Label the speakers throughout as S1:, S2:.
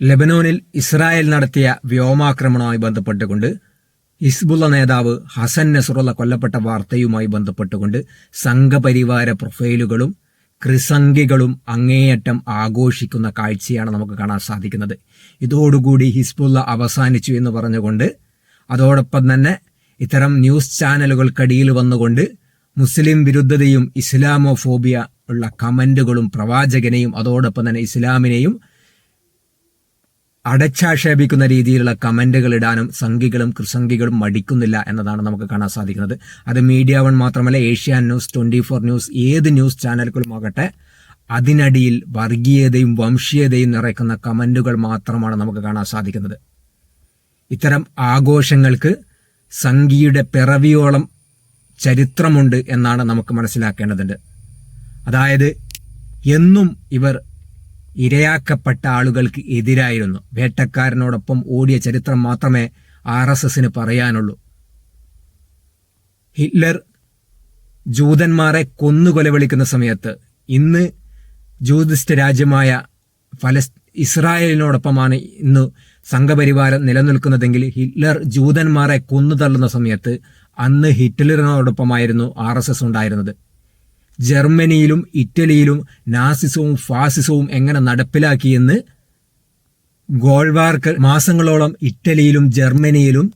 S1: ലെബനോനിൽ Israel നടത്തിയ വ്യോമാക്രമണവുമായി ബന്ധപ്പെട്ടുകൊണ്ട് Hezbollah നേതാവ് ഹസൻ നസറുള്ള കൊല്ലപ്പെട്ട വാർത്തയുമായി ബന്ധപ്പെട്ടുകൊണ്ട് സംഘപരിവാര പ്രൊഫൈലുകളും ക്രിസംഗികളും അങ്ങേയറ്റം ആഘോഷിക്കുന്ന കാഴ്ചയാണ് നമുക്ക് കാണാൻ സാധിക്കുന്നത്. ഇതോടുകൂടി ഹിസ്ബുള്ള അവസാനിച്ചു എന്ന് പറഞ്ഞുകൊണ്ട് അതോടൊപ്പം തന്നെ ഇത്തരം ന്യൂസ് ചാനലുകൾക്കടിയിൽ വന്നുകൊണ്ട് മുസ്ലിം വിരുദ്ധതയും ഇസ്ലാമോഫോബിയ ഉള്ള കമന്റുകളും പ്രവാചകനെയും അതോടൊപ്പം തന്നെ ഇസ്ലാമിനെയും അടച്ചാക്ഷേപിക്കുന്ന രീതിയിലുള്ള കമന്റുകൾ ഇടാനും സംഘികളും കൃസംഘികളും മടിക്കുന്നില്ല എന്നതാണ് നമുക്ക് കാണാൻ സാധിക്കുന്നത്. അത് മീഡിയ വൺ മാത്രമല്ല Asian news twenty four news ഏത് ന്യൂസ് ചാനലുകളും ആകട്ടെ അതിനടിയിൽ വർഗീയതയും വംശീയതയും നിറയ്ക്കുന്ന കമന്റുകൾ മാത്രമാണ് നമുക്ക് കാണാൻ സാധിക്കുന്നത്. ഇത്തരം ആഘോഷങ്ങൾക്ക് സംഘിയുടെ പിറവിയോളം ചരിത്രമുണ്ട് എന്നാണ് നമുക്ക് മനസ്സിലാക്കേണ്ടതുണ്ട്. അതായത് എന്നും ഇവർ ഇരയാക്കപ്പെട്ട ആളുകൾക്ക് എതിരായിരുന്നു. വേട്ടക്കാരനോടൊപ്പം ഓടിയ ചരിത്രം മാത്രമേ ആർ എസ് എസിന് പറയാനുള്ളൂ. ഹിറ്റ്ലർ ജൂതന്മാരെ കൊന്നുകൊല വിളിക്കുന്ന സമയത്ത് ഇന്ന് ജൂതിസ്റ്റ് രാജ്യമായ ഫലസ് ഇസ്രായേലിനോടൊപ്പമാണ് ഇന്ന് സംഘപരിവാരം നിലനിൽക്കുന്നതെങ്കിൽ ഹിറ്റ്ലർ ജൂതന്മാരെ കൊന്നു തള്ളുന്ന സമയത്ത് അന്ന് ഹിറ്റ്ലറിനോടൊപ്പമായിരുന്നു ആർ എസ് എസ് ഉണ്ടായിരുന്നത്. ജർമ്മനിയിലും ഇറ്റലിയിലും നാസിസവും ഫാസിസവും എങ്ങനെ നടപ്പിലാക്കിയെന്ന് ഗോൾവാർക്ക് മാസങ്ങളോളം ഇറ്റലിയിലും ജർമ്മനിയിലും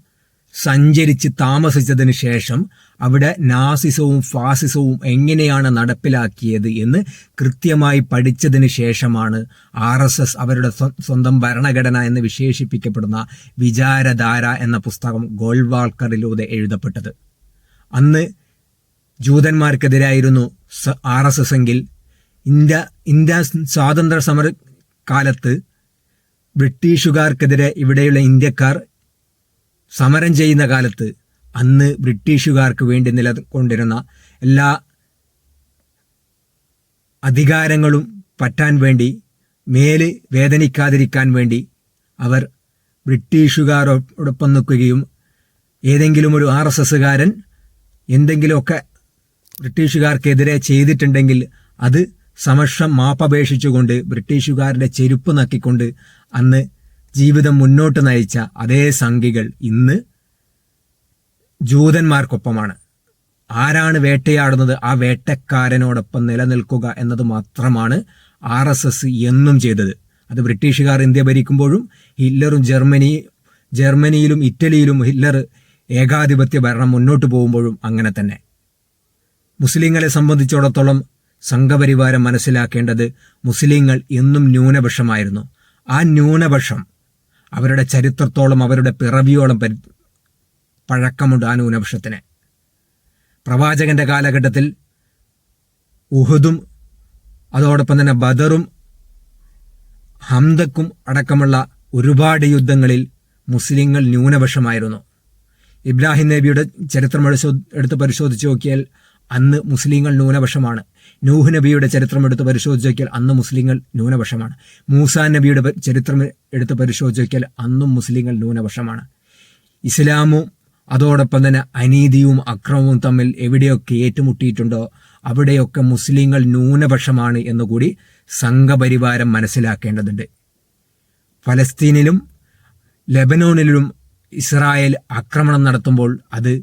S1: സഞ്ചരിച്ച് താമസിച്ചതിന് ശേഷം അവിടെ നാസിസവും ഫാസിസവും എങ്ങനെയാണ് നടപ്പിലാക്കിയത് എന്ന് കൃത്യമായി പഠിച്ചതിന് ശേഷമാണ് ആർ എസ് എസ് അവരുടെ സ്വന്തം ഭരണഘടന എന്ന് വിശേഷിപ്പിക്കപ്പെടുന്ന വിചാരധാര എന്ന പുസ്തകം ഗോൾവാൾക്കറിലൂടെ എഴുതപ്പെട്ടത്. അന്ന് ജൂതന്മാർക്കെതിരായിരുന്നു ആർ എസ് എസ് എങ്കിൽ. ഇന്ത്യ ഇന്ത്യ സ്വാതന്ത്ര്യ സമര കാലത്ത് ബ്രിട്ടീഷുകാർക്കെതിരെ ഇവിടെയുള്ള ഇന്ത്യക്കാർ സമരം ചെയ്യുന്ന കാലത്ത് അന്ന് ബ്രിട്ടീഷുകാർക്ക് വേണ്ടി നിലകൊണ്ടിരുന്ന എല്ലാ അധികാരങ്ങളും പറ്റാൻ വേണ്ടി മേൽ വേദനിക്കാതിരിക്കാൻ വേണ്ടി അവർ ബ്രിട്ടീഷുകാരോടൊപ്പം നിൽക്കുകയും ഏതെങ്കിലും ഒരു ആർ എസ് എസ്സുകാരൻ എന്തെങ്കിലുമൊക്കെ ബ്രിട്ടീഷുകാർക്കെതിരെ ചെയ്തിട്ടുണ്ടെങ്കിൽ അത് സമക്ഷം മാപ്പപേക്ഷിച്ചുകൊണ്ട് ബ്രിട്ടീഷുകാരുടെ ചെരുപ്പ് നക്കിക്കൊണ്ട് അന്ന് ജീവിതം മുന്നോട്ട് നയിച്ച അതേ സംഖികൾ ഇന്ന് ജൂതന്മാർക്കൊപ്പമാണ്. ആരാണ് വേട്ടയാടുന്നത്? ആ വേട്ടക്കാരനോടൊപ്പം നിലനിൽക്കുക എന്നത് മാത്രമാണ് ആർ എസ് എസ് എന്നും ചെയ്തത്. അത് ബ്രിട്ടീഷുകാർ ഇന്ത്യ ഭരിക്കുമ്പോഴും ഹിറ്റ്ലറും ജർമ്മനി ജർമ്മനിയിലും ഇറ്റലിയിലും ഹിറ്റ്ലർ ഏകാധിപത്യ ഭരണം മുന്നോട്ട് പോകുമ്പോഴും അങ്ങനെ തന്നെ. മുസ്ലിങ്ങളെ സംബന്ധിച്ചിടത്തോളം സംഘപരിവാരം മനസ്സിലാക്കേണ്ടത് മുസ്ലിങ്ങൾ എന്നും ന്യൂനപക്ഷമായിരുന്നു. ആ ന്യൂനപക്ഷം അവരുടെ ചരിത്രത്തോളം അവരുടെ പിറവിയോളം പരി പഴക്കമുണ്ട് ആ ന്യൂനപക്ഷത്തിന്. പ്രവാചകന്റെ കാലഘട്ടത്തിൽ ഉഹുദും അതോടൊപ്പം തന്നെ ബദറും ഹംദക്കും അടക്കമുള്ള ഒരുപാട് യുദ്ധങ്ങളിൽ മുസ്ലിങ്ങൾ ന്യൂനപക്ഷമായിരുന്നു. ഇബ്രാഹിം നബിയുടെ ചരിത്രം എടുത്ത് പരിശോധിച്ച് നോക്കിയാൽ അന്ന് മുസ്ലിങ്ങൾ ന്യൂനപക്ഷമാണ്. നൂഹ് നബിയുടെ ചരിത്രം എടുത്ത് പരിശോധിച്ചാൽ അന്ന് മുസ്ലിങ്ങൾ ന്യൂനപക്ഷമാണ്. മൂസാ നബിയുടെ ചരിത്രം എടുത്ത് പരിശോധിച്ചാൽ അന്നും മുസ്ലിങ്ങൾ ന്യൂനപക്ഷമാണ്. ഇസ്ലാമും അതോടൊപ്പം തന്നെ അനീതിയും അക്രമവും തമ്മിൽ എവിടെയൊക്കെ ഏറ്റുമുട്ടിയിട്ടുണ്ടോ അവിടെയൊക്കെ മുസ്ലിങ്ങൾ ന്യൂനപക്ഷമാണ് എന്നുകൂടി സംഘപരിവാരം മനസ്സിലാക്കേണ്ടതുണ്ട്. ഫലസ്തീനിലും ലെബനോണിലും ഇസ്രായേൽ ആക്രമണം നടത്തുമ്പോൾ അത്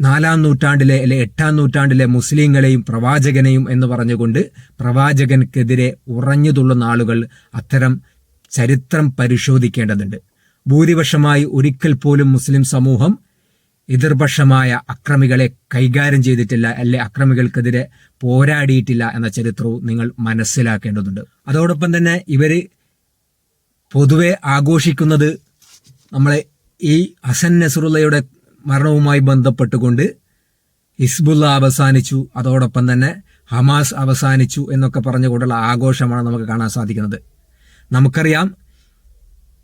S1: നാലാം നൂറ്റാണ്ടിലെ അല്ലെ എട്ടാം നൂറ്റാണ്ടിലെ മുസ്ലിങ്ങളെയും പ്രവാചകനെയും എന്ന് പറഞ്ഞുകൊണ്ട് പ്രവാചകൻക്കെതിരെ ഉറഞ്ഞുതുള്ളുന്ന ആളുകൾ അത്തരം ചരിത്രം പരിശോധിക്കേണ്ടതുണ്ട്. ഭൂരിപക്ഷമായി ഒരിക്കൽ പോലും മുസ്ലിം സമൂഹം എതിർപക്ഷമായ അക്രമികളെ കൈകാര്യം ചെയ്തിട്ടില്ല അല്ലെ അക്രമികൾക്കെതിരെ പോരാടിയിട്ടില്ല എന്ന ചരിത്രവും നിങ്ങൾ മനസ്സിലാക്കേണ്ടതുണ്ട്. അതോടൊപ്പം തന്നെ ഇവർ പൊതുവെ ആഘോഷിക്കുന്നത് നമ്മളെ ഈ ഹസൻ നസറുള്ളയുടെ മരണവുമായി ബന്ധപ്പെട്ടുകൊണ്ട് ഹിസ്ബുല്ല അവസാനിച്ചു. അതോടൊപ്പം തന്നെ ഹമാസ് അവസാനിച്ചു എന്നൊക്കെ പറഞ്ഞുകൊണ്ടുള്ള ആഘോഷമാണ് നമുക്ക് കാണാൻ സാധിക്കുന്നത്. നമുക്കറിയാം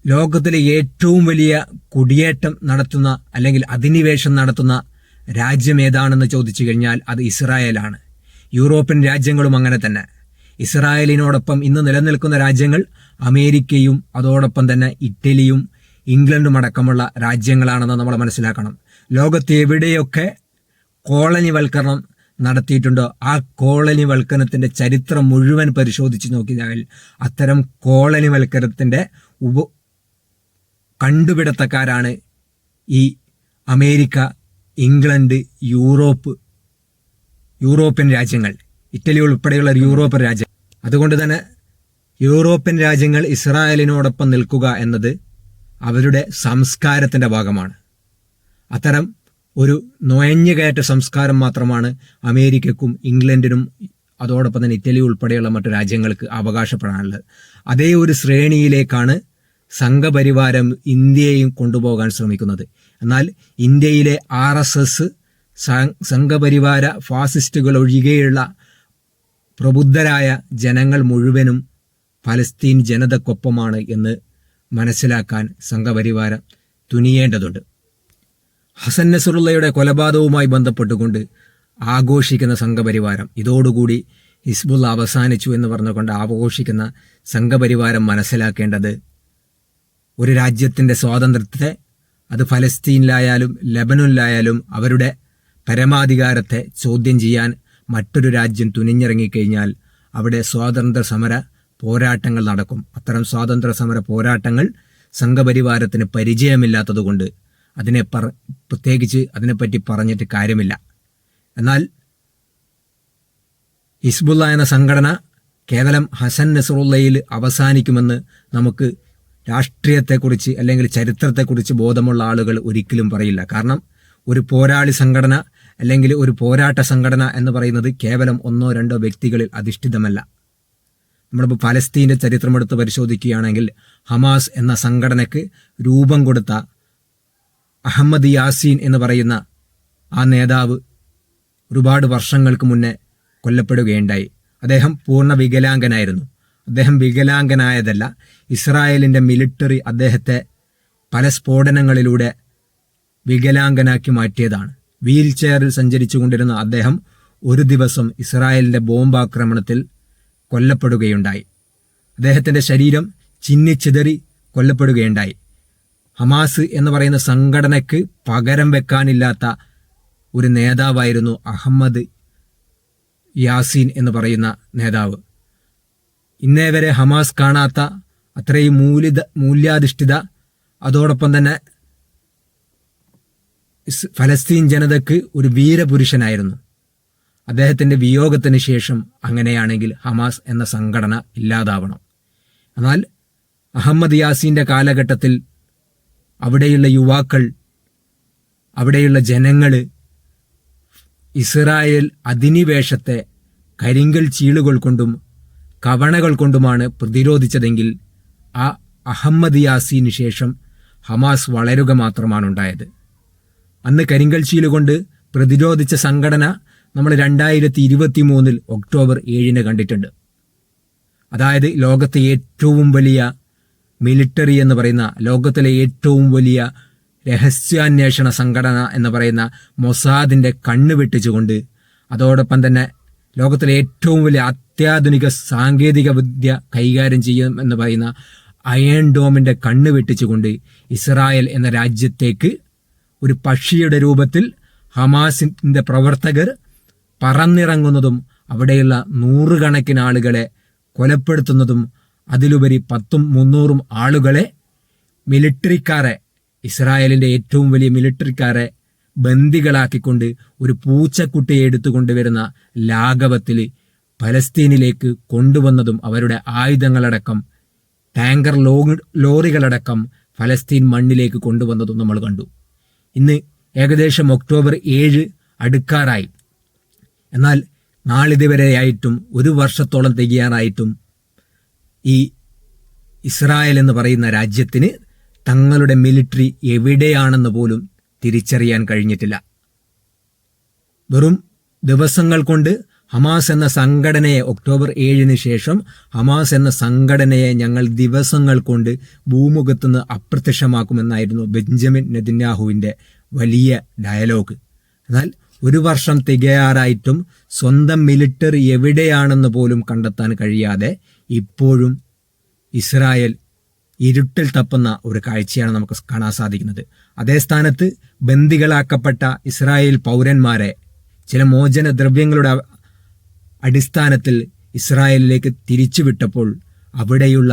S1: ലോകത്തിലെ ഏറ്റവും വലിയ കുടിയേറ്റം നടത്തുന്ന അല്ലെങ്കിൽ അധിനിവേശം നടത്തുന്ന രാജ്യം ഏതാണെന്ന് ചോദിച്ചു കഴിഞ്ഞാൽ അത് ഇസ്രായേലാണ്. യൂറോപ്യൻ രാജ്യങ്ങളും അങ്ങനെ തന്നെ. ഇസ്രായേലിനോടൊപ്പം ഇന്ന് നിലനിൽക്കുന്ന രാജ്യങ്ങൾ അമേരിക്കയും അതോടൊപ്പം തന്നെ ഇറ്റലിയും ഇംഗ്ലണ്ടും അടക്കമുള്ള രാജ്യങ്ങളാണെന്ന് നമ്മൾ മനസ്സിലാക്കണം. ലോകത്ത് എവിടെയൊക്കെ കോളനിവൽക്കരണം നടത്തിയിട്ടുണ്ടോ? ആ കോളനി വൽക്കരണത്തിന്റെ ചരിത്രം മുഴുവൻ പരിശോധിച്ച് നോക്കിയാൽ അത്തരം കോളനി വൽക്കരണത്തിന്റെ ഉപ കണ്ടുപിടുത്തക്കാരാണ് ഈ അമേരിക്ക ഇംഗ്ലണ്ട് യൂറോപ്പ് യൂറോപ്യൻ രാജ്യങ്ങൾ. ഇറ്റലി ഉൾപ്പെടെയുള്ള യൂറോപ്യൻ രാജ്യം. അതുകൊണ്ട് തന്നെ യൂറോപ്യൻ രാജ്യങ്ങൾ ഇസ്രായേലിനോടൊപ്പം നിൽക്കുക എന്നത് അവരുടെ സംസ്കാരത്തിന്റെ ഭാഗമാണ്. അത്തരം ഒരു നുഴഞ്ഞുകയറ്റ സംസ്കാരം മാത്രമാണ് അമേരിക്കക്കും ഇംഗ്ലണ്ടിനും അതോടൊപ്പം തന്നെ ഇറ്റലി ഉൾപ്പെടെയുള്ള മറ്റു രാജ്യങ്ങൾക്ക് അവകാശപ്പെടാനുള്ളത്. അതേ ഒരു ശ്രേണിയിലേക്കാണ് സംഘപരിവാരം ഇന്ത്യയും കൊണ്ടുപോകാൻ ശ്രമിക്കുന്നത്. എന്നാൽ ഇന്ത്യയിലെ ആർ എസ് എസ് സംഘപരിവാര ഫാസിസ്റ്റുകൾ ഒഴികെയുള്ള പ്രബുദ്ധരായ ജനങ്ങൾ മുഴുവനും ഫലസ്തീൻ ജനതക്കൊപ്പമാണ് എന്ന് മനസ്സിലാക്കാൻ സംഘപരിവാരം തുനിയേണ്ടതുണ്ട്. ഹസൻ നസറുള്ളയുടെ കൊലപാതകവുമായി ബന്ധപ്പെട്ടുകൊണ്ട് ആഘോഷിക്കുന്ന സംഘപരിവാരം ഇതോടുകൂടി ഹിസ്ബുൾ അവസാനിച്ചു എന്ന് പറഞ്ഞുകൊണ്ട് ആഘോഷിക്കുന്ന സംഘപരിവാരം മനസ്സിലാക്കേണ്ടത് ഒരു രാജ്യത്തിന്റെ സ്വാതന്ത്ര്യത്തെ അത് ഫലസ്തീനിലായാലും ലബനനിലായാലും അവരുടെ പരമാധികാരത്തെ ചോദ്യം ചെയ്യാൻ മറ്റൊരു രാജ്യം തുനിഞ്ഞിറങ്ങിക്കഴിഞ്ഞാൽ അവിടെ സ്വാതന്ത്ര്യ സമര പോരാട്ടങ്ങൾ നടക്കും. അത്തരം സ്വാതന്ത്ര്യ സമര പോരാട്ടങ്ങൾ സംഘപരിവാരത്തിന് പരിചയമില്ലാത്തതുകൊണ്ട് അതിനെ പറ പ്രത്യേകിച്ച് അതിനെപ്പറ്റി പറഞ്ഞിട്ട് കാര്യമില്ല. എന്നാൽ ഹിസ്ബുല്ല എന്ന സംഘടന കേവലം ഹസൻ നസറുല്ലയിൽ അവസാനിക്കുമെന്ന് നമുക്ക് രാഷ്ട്രീയത്തെക്കുറിച്ച് അല്ലെങ്കിൽ ചരിത്രത്തെക്കുറിച്ച് ബോധമുള്ള ആളുകൾ ഒരിക്കലും പറയില്ല. കാരണം ഒരു പോരാളി സംഘടന അല്ലെങ്കിൽ ഒരു പോരാട്ട സംഘടന എന്ന് പറയുന്നത് കേവലം ഒന്നോ രണ്ടോ വ്യക്തികളിൽ അധിഷ്ഠിതമല്ല. നമ്മളിപ്പോൾ ഫലസ്തീന്റെ ചരിത്രമെടുത്ത് പരിശോധിക്കുകയാണെങ്കിൽ ഹമാസ് എന്ന സംഘടനയ്ക്ക് രൂപം കൊടുത്ത അഹമ്മദ് യാസീൻ എന്ന് പറയുന്ന ആ നേതാവ് ഒരുപാട് വർഷങ്ങൾക്ക് മുന്നേ കൊല്ലപ്പെടുകയുണ്ടായി. അദ്ദേഹം പൂർണ വികലാംഗനായിരുന്നു. അദ്ദേഹം വികലാംഗനായതല്ല ഇസ്രായേലിന്റെ മിലിറ്ററി അദ്ദേഹത്തെ പല സ്ഫോടനങ്ങളിലൂടെ വികലാംഗനാക്കി മാറ്റിയതാണ്. വീൽ ചെയറിൽ സഞ്ചരിച്ചു കൊണ്ടിരുന്ന അദ്ദേഹം ഒരു ദിവസം ഇസ്രായേലിന്റെ ബോംബാക്രമണത്തിൽ കൊല്ലപ്പെടുകയുണ്ടായി. അദ്ദേഹത്തിന്റെ ശരീരം ചിന്നിച്ചിതറി കൊല്ലപ്പെടുകയുണ്ടായി. ഹമാസ് എന്ന് പറയുന്ന സംഘടനയ്ക്ക് പകരം വെക്കാനില്ലാത്ത ഒരു നേതാവായിരുന്നു അഹമ്മദ് യാസീൻ എന്ന് പറയുന്ന നേതാവ്. ഇന്നേ വരെ ഹമാസ് കാണാത്ത അത്രയും മൂല്യത മൂല്യാധിഷ്ഠിത അതോടൊപ്പം തന്നെ ഫലസ്തീൻ ജനതയ്ക്ക് ഒരു വീരപുരുഷനായിരുന്നു. അദ്ദേഹത്തിന്റെ വിയോഗത്തിന് ശേഷം അങ്ങനെയാണെങ്കിൽ ഹമാസ് എന്ന സംഘടന ഇല്ലാതാവണം. എന്നാൽ അഹമ്മദ് യാസീന്റെ കാലഘട്ടത്തിൽ അവിടെയുള്ള യുവാക്കൾ അവിടെയുള്ള ജനങ്ങൾ ഇസ്രായേൽ അധിനിവേശത്തെ കരിങ്കൽ ചീളുകൾ കൊണ്ടും കവണകൾ കൊണ്ടുമാണ് പ്രതിരോധിച്ചതെങ്കിൽ ആ അഹമ്മദ് യാസിന് ശേഷം ഹമാസ് വളരുക മാത്രമാണ് ഉണ്ടായത് അന്ന് കരിങ്കൽ ചീലുകൊണ്ട് പ്രതിരോധിച്ച സംഘടന നമ്മൾ രണ്ടായിരത്തി ഇരുപത്തി മൂന്നിൽ ഒക്ടോബർ ഏഴിന് കണ്ടിട്ടുണ്ട്. അതായത് ലോകത്തെ ഏറ്റവും വലിയ മിലിറ്ററി എന്ന് പറയുന്ന ലോകത്തിലെ ഏറ്റവും വലിയ രഹസ്യാന്വേഷണ സംഘടന എന്ന് പറയുന്ന മൊസാദിന്റെ കണ്ണ് വെട്ടിച്ചുകൊണ്ട് അതോടൊപ്പം തന്നെ ലോകത്തിലെ ഏറ്റവും വലിയ അത്യാധുനിക സാങ്കേതിക വിദ്യ കൈകാര്യം ചെയ്യും എന്ന് പറയുന്ന അയൺ ഡോമിന്റെ കണ്ണ് വെട്ടിച്ചുകൊണ്ട് ഇസ്രായേൽ എന്ന രാജ്യത്തേക്ക് ഒരു പക്ഷിയുടെ രൂപത്തിൽ ഹമാസിന്റെ പ്രവർത്തകർ പറന്നിറങ്ങുന്നതും അവിടെയുള്ള നൂറുകണക്കിന് ആളുകളെ കൊലപ്പെടുത്തുന്നതും അതിലുപരി പത്തും മുന്നൂറും ആളുകളെ മിലിറ്ററിക്കാരെ ഇസ്രായേലിന്റെ ഏറ്റവും വലിയ മിലിറ്ററിക്കാരെ ബന്ദികളാക്കിക്കൊണ്ട് ഒരു പൂച്ചക്കുട്ടിയെ എടുത്തുകൊണ്ടുവരുന്ന ലാഘവത്തിൽ പലസ്തീനിലേക്ക് കൊണ്ടുവന്നതും അവരുടെ ആയുധങ്ങളടക്കം ടാങ്കർ ലോ ലോറികളടക്കം ഫലസ്തീൻ മണ്ണിലേക്ക് കൊണ്ടുവന്നതും നമ്മൾ കണ്ടു. ഇന്ന് ഏകദേശം ഒക്ടോബർ ഏഴ് അടുക്കാറായി. എന്നാൽ നാളിതുവരെയായിട്ടും ഒരു വർഷത്തോളം തികയാറായിട്ടും ഈ ഇസ്രായേൽ എന്ന് പറയുന്ന രാജ്യത്തിന് തങ്ങളുടെ മിലിറ്ററി എവിടെയാണെന്ന് പോലും തിരിച്ചറിയാൻ കഴിഞ്ഞിട്ടില്ല. വെറും ദിവസങ്ങൾ കൊണ്ട് ഹമാസ് എന്ന സംഘടനയെ ഒക്ടോബർ ഏഴിന് ശേഷം ഹമാസ് എന്ന സംഘടനയെ ഞങ്ങൾ ദിവസങ്ങൾ കൊണ്ട് ഭൂമുഖത്തുനിന്ന് അപ്രത്യക്ഷമാക്കുമെന്നായിരുന്നു ബെഞ്ചമിൻ നെതിന്യാഹുവിന്റെ വലിയ ഡയലോഗ്. എന്നാൽ ഒരു വർഷം തികയാറായിട്ടും സ്വന്തം മിലിറ്ററി എവിടെയാണെന്ന് പോലും കണ്ടെത്താൻ കഴിയാതെ ഇപ്പോഴും ഇസ്രായേൽ ഇരുട്ടിൽ തപ്പുന്ന ഒരു കാഴ്ചയാണ് നമുക്ക് കാണാൻ സാധിക്കുന്നത്. അതേ സ്ഥാനത്ത് ബന്ദികളാക്കപ്പെട്ട ഇസ്രായേൽ പൗരന്മാരെ ചില മോചന ദ്രവ്യങ്ങളുടെ അടിസ്ഥാനത്തിൽ ഇസ്രായേലിലേക്ക് തിരിച്ചുവിട്ടപ്പോൾ അവിടെയുള്ള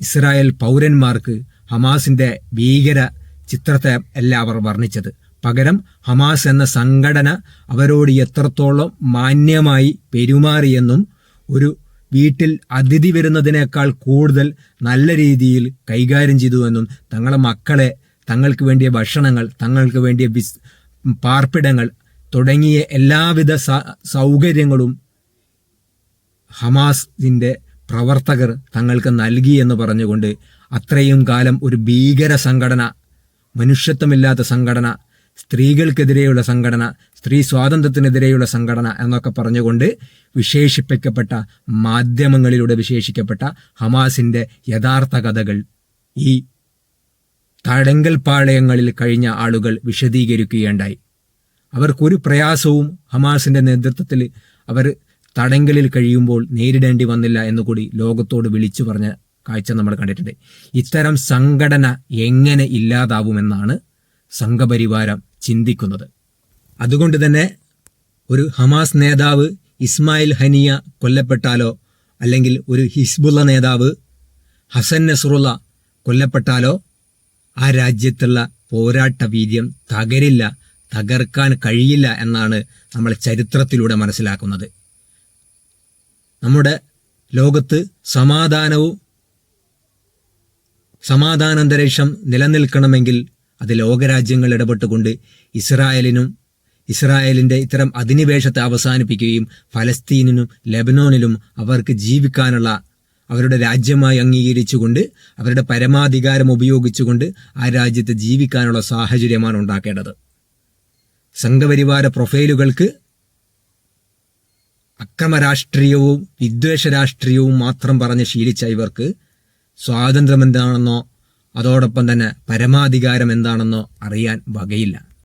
S1: ഇസ്രായേൽ പൗരന്മാർക്ക് ഹമാസിന്റെ ഭീകര ചിത്രത്തെ അല്ല അവർ വർണിച്ചത്. പകരം ഹമാസ് എന്ന സംഘടന അവരോട് എത്രത്തോളം മാന്യമായി പെരുമാറിയെന്നും ഒരു വീട്ടിൽ അതിഥി വരുന്നതിനേക്കാൾ കൂടുതൽ നല്ല രീതിയിൽ കൈകാര്യം ചെയ്തു എന്നും തങ്ങളെ മക്കളെ തങ്ങൾക്ക് വേണ്ടിയ ഭക്ഷണങ്ങൾ തങ്ങൾക്ക് വേണ്ടിയ വിസ് പാർപ്പിടങ്ങൾ തുടങ്ങിയ എല്ലാവിധ സൗകര്യങ്ങളും ഹമാസിന്റെ പ്രവർത്തകർ തങ്ങൾക്ക് നൽകി എന്ന് പറഞ്ഞുകൊണ്ട് അത്രയും കാലം ഒരു ഭീകര സംഘടന മനുഷ്യത്വമില്ലാത്ത സംഘടന സ്ത്രീകൾക്കെതിരെയുള്ള സംഘടന സ്ത്രീ സ്വാതന്ത്ര്യത്തിനെതിരെയുള്ള സംഘടന എന്നൊക്കെ പറഞ്ഞുകൊണ്ട് വിശേഷിപ്പിക്കപ്പെട്ട മാധ്യമങ്ങളിലൂടെ വിശേഷിക്കപ്പെട്ട ഹമാസിന്റെ യഥാർത്ഥ കഥകൾ ഈ തടങ്കൽ പാളയങ്ങളിൽ കഴിഞ്ഞ ആളുകൾ വിശദീകരിക്കുകയുണ്ടായി. അവർക്കൊരു പ്രയാസവും ഹമാസിന്റെ നേതൃത്വത്തിൽ അവർ തടങ്കലിൽ കഴിയുമ്പോൾ നേരിടേണ്ടി വന്നില്ല എന്നുകൂടി ലോകത്തോട് വിളിച്ചു പറഞ്ഞ കാഴ്ച നമ്മൾ കണ്ടിട്ടുണ്ട്. ഇത്തരം സംഘടന എങ്ങനെ ഇല്ലാതാവുമെന്നാണ് സംഘപരിവാരം ചിന്തിക്കുന്നത്. അതുകൊണ്ട് തന്നെ ഒരു ഹമാസ് നേതാവ് ഇസ്മായിൽ ഹനിയ കൊല്ലപ്പെട്ടാലോ അല്ലെങ്കിൽ ഒരു ഹിസ്ബുള്ള നേതാവ് ഹസൻ നസറുള്ള കൊല്ലപ്പെട്ടാലോ ആ രാജ്യത്തുള്ള പോരാട്ട വീര്യം തകരില്ല തകർക്കാൻ കഴിയില്ല എന്നാണ് നമ്മൾ ചരിത്രത്തിലൂടെ മനസ്സിലാക്കുന്നത്. നമ്മുടെ ലോകത്ത് സമാധാനവും സമാധാനാന്തരീക്ഷം നിലനിൽക്കണമെങ്കിൽ അത് ലോകരാജ്യങ്ങൾ ഇടപെട്ടുകൊണ്ട് ഇസ്രായേലിനും ഇസ്രായേലിന്റെ ഇത്തരം അധിനിവേശത്തെ അവസാനിപ്പിക്കുകയും ഫലസ്തീനിനും ലെബനോനിലും അവർക്ക് ജീവിക്കാനുള്ള അവരുടെ രാജ്യമായി അംഗീകരിച്ചുകൊണ്ട് അവരുടെ പരമാധികാരം ഉപയോഗിച്ചുകൊണ്ട് ആ രാജ്യത്ത് ജീവിക്കാനുള്ള സാഹചര്യമാണ് ഉണ്ടാക്കേണ്ടത്. സംഘപരിവാര പ്രൊഫൈലുകൾക്ക് അക്രമരാഷ്ട്രീയവും വിദ്വേഷ രാഷ്ട്രീയവും മാത്രം പറഞ്ഞ് ശീലിച്ച ഇവർക്ക് സ്വാതന്ത്ര്യം എന്താണെന്നോ അതോടൊപ്പം തന്നെ പരമാധികാരം എന്താണെന്നോ അറിയാൻ വകയില്ല.